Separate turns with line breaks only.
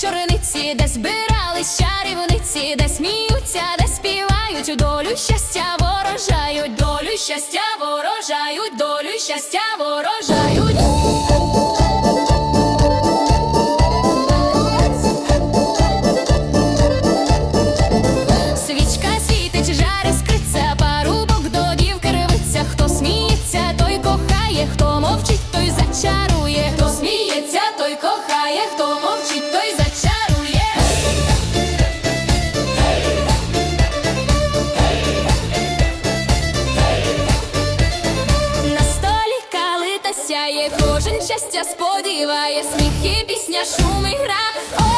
чорниці, де збирались чарівниці, де сміються, де співають у долю щастя ворожають, долю щастя ворожають, долю щастя ворожають. Калита кожен щастя сподіває, сміх і пісня, шум і гра,